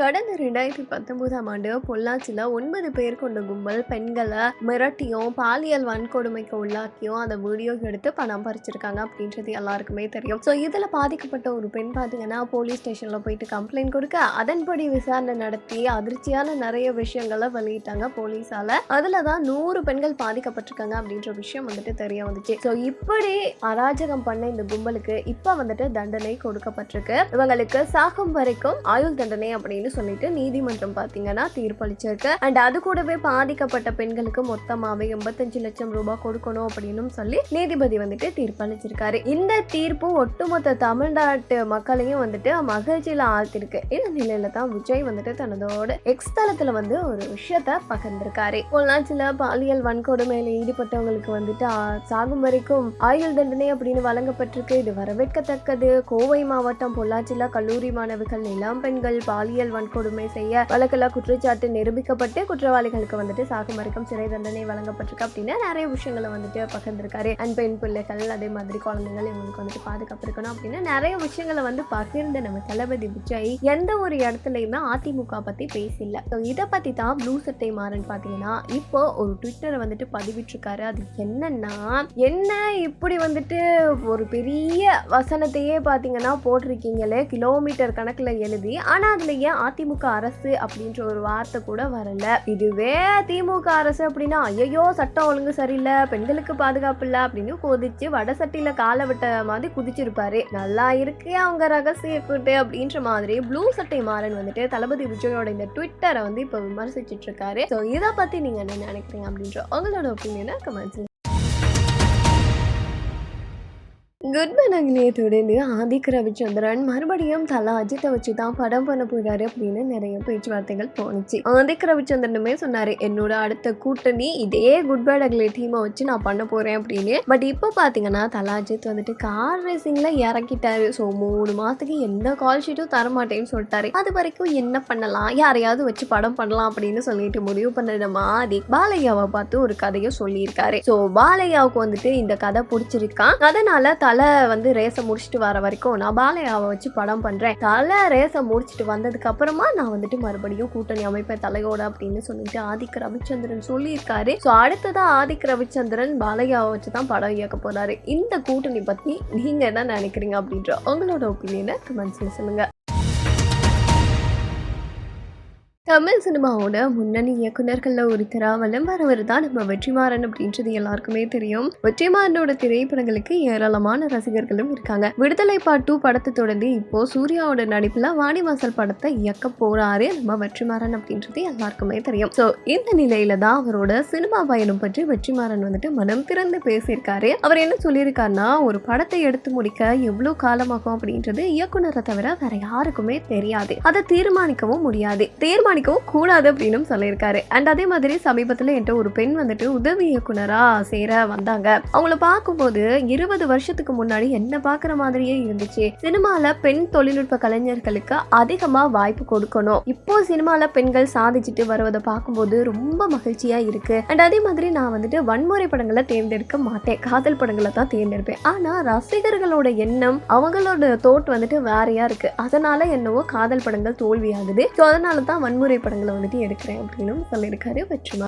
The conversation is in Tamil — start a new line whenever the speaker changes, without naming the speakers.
கடந்த ரெண்டாயிரத்தி பத்தொன்பதாம் ஆண்டு பொள்ளாச்சியில் ஒன்பது பேர் கொண்ட கும்பல் பெண்களை மிரட்டியும் பாலியல் வன்கொடுமைக்கு உள்ளாக்கியும் அந்த வீடியோ எடுத்து பணம் பறிச்சிருக்காங்க அப்படின்றது எல்லாருக்குமே தெரியும். ஸோ இதில் பாதிக்கப்பட்ட ஒரு பெண் பார்த்தீங்கன்னா போலீஸ் ஸ்டேஷனில் போயிட்டு கம்ப்ளைண்ட் கொடுக்க அதன்படி விசாரணை நடத்தி அதிர்ச்சியான நிறைய விஷயங்களை வெளியிட்டாங்க போலீஸால். அதில் தான் நூறு பெண்கள் பாதிக்கப்பட்டிருக்காங்க அப்படின்ற விஷயம் வந்துட்டு தெரிய வந்துச்சு. ஸோ இப்படி அராஜகம் பண்ண இந்த கும்பலுக்கு இப்போ வந்துட்டு தண்டனை கொடுக்கப்பட்டிருக்கு. இவங்களுக்கு சாகும் வரைக்கும் ஆயுள் தண்டனை அப்படின்னு சொல்லிட்டு நீதிமன்றம் பார்த்தீங்கன்னா தீர்ப்பளிச்சிருக்கு அண்ட் அது கூடவே பாதிக்கப்பட்ட பெண்களுக்கு மொத்தமாகவே எண்பத்தஞ்சு லட்சம் ரூபாய் கொடுக்கணும் அப்படின்னு சொல்லி நீதிபதி வந்துட்டு தீர்ப்பளிச்சிருக்காரு இந்த தீர்ப்பு ஒட்டுமொத்த தமிழ்நாட்டு மக்களையும் வந்துட்டு மகிழ்ச்சியில் ஆழ்த்திருக்கு. இந்த நிலையில தான் விஜய் வந்துட்டு தனதோட எக்ஸ் தளத்துல வந்து ஒரு விஷயத்த பகிர்ந்திருக்காரு. பொள்ளாச்சியில் பாலியல் வன்கொடுமையில் ஈடுபட்டவங்களுக்கு வந்துட்டு சாகும் வரைக்கும் ஆயுள் தண்டனை அப்படின்னு வழங்கப்பட்டிருக்கு. இது வரவேற்கத்தக்கது. கோவை மாவட்டம் பொள்ளாச்சியில் கல்லூரி மாணவிகள் இளம் பெண்கள் பாலியல் வன்கொடுமை செய்ய வழக்கில் குற்றச்சாட்டு நிரூபிக்கப்பட்டு குற்றவாளிகளுக்கு வந்துட்டு சாக்கு மறுக்கம் சிறை தண்டனை வழங்கப்பட்டிருக்கு அப்படின்னு நிறைய விஷயங்களை வந்துட்டு பகிர்ந்திருக்காரு. அண்ட் பெண் பிள்ளைகள் அதே மாதிரி குழந்தைகள் இவங்களுக்கு வந்துட்டு பாதுகாப்பு இருக்கணும் அப்படின்னு நிறைய விஷயங்களை வந்து பகிர்ந்த நம்ம தளபதி விஜய் எந்த ஒரு இடத்துலையுமே அதிமுக பத்தி பேசல. ஸோ இதை பத்தி தான் ப்ளூ சட்டை மாறன் பார்த்தீங்கன்னா இப்போ ஒரு ட்விட்டரை வந்துட்டு பதிவிட்டிருக்காரு. அது என்னன்னா என்ன இப்படி வந்துட்டு ஒரு பெரிய வசனத்தையே பார்த்தீங்கன்னா போட்டிருக்கீங்களே கிலோமீட்டர் கணக்கில் எழுதி ஆனால் அதில் ஏன் அதிமுக அரசு அப்படின்ற ஒரு வார்த்தை கூட வரல. இதுவே திமுக அரசு அப்படின்னா ஐயோ சட்டம் ஒழுங்கு சரியில்லை பெண்களுக்கு பாதுகாப்பு இல்லை அப்படின்னு கொதிச்சு வட சட்டியில் காலை விட்ட மாதிரி குதிச்சிருப்பாரு. நல்லா இருக்கு அவங்க ரகசிய கூட்டு அப்படின்ற மாதிரி ப்ளூ சட்டை மாறன் வந்துட்டு தளபதி விஜயோட இந்த ட்விட்டரை வந்து இப்போ விமர்சிச்சிட்டு இருக்காரு. ஸோ இதை பற்றி நீங்கள் என்ன நினைக்கிறீங்க அப்படின்ற உங்களோட ஒப்பீனியனை கமெண்ட்ஸ் குட் மனங்களே தொடர்ந்து ஆதிக் ரவிச்சந்திரன் மறுபடியும் தலா அஜித்தை வச்சு தான் படம் பண்ண போகிறாரு அப்படின்னு நிறைய பேச்சுவார்த்தைகள் போணுச்சு ஆதிக் ரவிச்சந்திரனுமே சொன்னார் என்னோட அடுத்த கூட்டணி இதே குட் பேட் அக்லே டீமை வச்சு நான் பண்ண போகிறேன் அப்படின்னு. பட் இப்போ பார்த்தீங்கன்னா தலா அஜித் வந்துட்டு கார் ரேசிங்கில் இறக்கிட்டாரு. ஸோ மூணு மாதத்துக்கு எந்த கால் ஷீட்டும் தரமாட்டேன்னு சொல்லிட்டாரு. அது வரைக்கும் என்ன பண்ணலாம்? யாரையாவது வச்சு படம் பண்ணலாம் அப்படின்னு சொல்லிட்டு முடிவு பண்ணிடமா ஆதிக் பாலையாவை பார்த்து ஒரு கதையை சொல்லியிருக்காரு. ஸோ பாலையாவுக்கு வந்துட்டு இந்த கதை பிடிச்சிருக்கான் அதனால தலை வந்து ரேஸை முடிச்சுட்டு வர வரைக்கும் நான் பாலையாவை வச்சு படம் பண்ணுறேன் தலை ரேஸை முடிச்சுட்டு வந்ததுக்கு அப்புறமா நான் வந்துட்டு மறுபடியும் கூட்டணி அமைப்பேன் தலையோட அப்படின்னு சொல்லிட்டு ஆதிக் ரவிச்சந்திரன் சொல்லியிருக்காரு. ஸோ அடுத்ததாக ஆதிக் ரவிச்சந்திரன் பாலையாவை வச்சு தான் படம் இயக்க போறாரு. இந்த கூட்டணி பற்றி நீங்கள் என்ன நினைக்கிறீங்க அப்படின்ற உங்களோட ஒப்பீனியனை கமெண்ட்ஸில் சொல்லுங்கள் தமிழ் சினிமாவோட முன்னணி இயக்குநர்களில் ஒருத்தராக வலம் வரவர் தான் நம்ம வெற்றிமாறன் அப்படின்றது எல்லாருக்குமே தெரியும். வெற்றிமாறனோட திரைப்படங்களுக்கு ஏராளமான ரசிகர்களும் இருக்காங்க. விடுதலை பாட் டூ படத்தை தொடர்ந்து இப்போ சூர்யாவோட நடிப்பில் வாடிவாசல் படத்தை இயக்க போறாரு நம்ம வெற்றிமாறன் அப்படின்றது எல்லாருக்குமே தெரியும். ஸோ இந்த நிலையில தான் அவரோட சினிமா பயணம் பற்றி வெற்றிமாறன் வந்துட்டு மனம் திறந்து பேசியிருக்காரு. அவர் என்ன சொல்லியிருக்காருன்னா ஒரு படத்தை எடுத்து முடிக்க எவ்வளோ காலமாகும் அப்படின்றது இயக்குனரை தவிர வேற யாருக்குமே தெரியாது. அதை தீர்மானிக்கவும் முடியாது. தீர்மானிக்கவும் கூடாது அப்படின்னு சொல்லியிருக்காரு. அண்ட் அதே மாதிரி சமீபத்தில் என்கிட்ட ஒரு பெண் வந்துட்டு உதவி இயக்குனராக சேர வந்தாங்க. அவங்கள பார்க்கும்போது இருபது வருஷத்துக்கு முன்னாடி என்ன பார்க்குற மாதிரியே இருந்துச்சு. சினிமால பெண் தொழில்நுட்ப கலைஞர்களுக்கு அதிகமாக வாய்ப்பு கொடுக்கணும். இப்போ சினிமாவில் பெண்கள் சாதிச்சுட்டு வருவதை பார்க்கும்போது ரொம்ப மகிழ்ச்சியா இருக்கு. அண்ட் அதே மாதிரி நான் வந்துட்டு வன்முறை படங்களை தேர்ந்தெடுக்க மாட்டேன். காதல் படங்களை தான் தேர்ந்தெடுப்பேன். ஆனா ரசிகர்களோட எண்ணம் அவங்களோட தோட் வந்துட்டு வேறையா இருக்கு. அதனால என்னவோ காதல் படங்கள் தோல்வியாகுது. ஸோ அதனால தான் வன்முறை படங்களை வந்துட்டு எடுக்கிறேன் அப்படின்னு சொல்லியிருக்காரு. வெற்றிமா